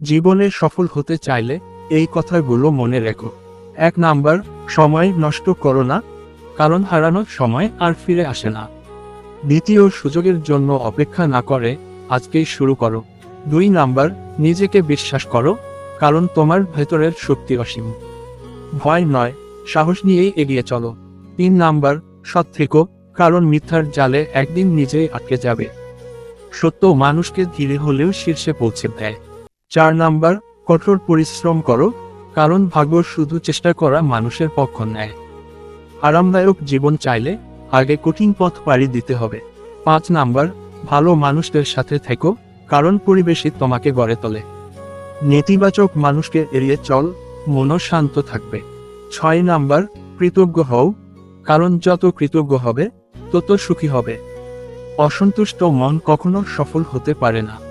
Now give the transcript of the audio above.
জীবনে সফল হতে চাইলে এই কথাগুলো মনে রেখো। এক নাম্বার, সময় নষ্ট করো না, কারণ হারানোর সময় আর ফিরে আসে না। দ্বিতীয়, সুযোগের জন্য অপেক্ষা না করে আজকেই শুরু করো। দুই নাম্বার, নিজেকে বিশ্বাস করো, কারণ তোমার ভেতরের শক্তি অসীম। ভয় নয়, সাহস নিয়েই এগিয়ে চলো। তিন নাম্বার, সৎ থেকো, কারণ মিথ্যার জালে একদিন নিজেই আটকে যাবে। সত্য, মানুষকে ধীরে হলেও শীর্ষে পৌঁছে দেয়। চার নাম্বার, কঠোর পরিশ্রম করো, কারণ ভাগ্য শুধু চেষ্টা করা মানুষের পক্ষ নেয়। আরামদায়ক জীবন চাইলে আগে কঠিন পথ পাড়ি দিতে হবে। পাঁচ নাম্বার, ভালো মানুষদের সাথে থেকো, কারণ পরিবেশই তোমাকে গড়ে তোলে। নেতিবাচক মানুষকে এড়িয়ে চল, মনও শান্ত থাকবে। ছয় নাম্বার, কৃতজ্ঞ হও, কারণ যত কৃতজ্ঞ হবে, তত সুখী হবে। অসন্তুষ্ট মন কখনো সফল হতে পারে না।